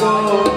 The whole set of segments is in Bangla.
বলব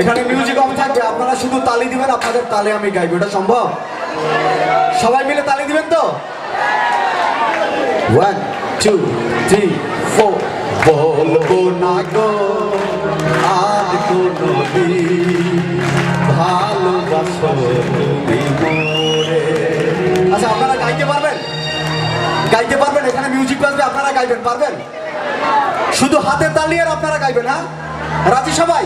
এখানে মিউজিক অফ থাকবে আপনারা শুধু তালি দিবেন আপনাদের তালে আমি গাইবো। এটা সম্ভব? সবাই মিলে তালি দিবেন তো? ওয়ান টু থ্রি ফোর বলব না গো, আর কোনো ভালোবাসো আচ্ছা আপনারা গাইতে পারবেন? গাইতে পারবেন? এখানে মিউজিক বাজবে, আপনারা গাইবেন, পারবেন? শুধু হাতে তালি আর আপনারা গাইবেন হ্যাঁ? রাজি সবাই?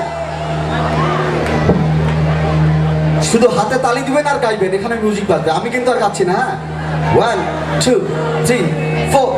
শুধু হাতে তালি দিবেন আর গাইবেন, এখানে মিউজিক বাজবে। আমি কিন্তু আর গাচ্ছি না হ্যাঁ? One two three four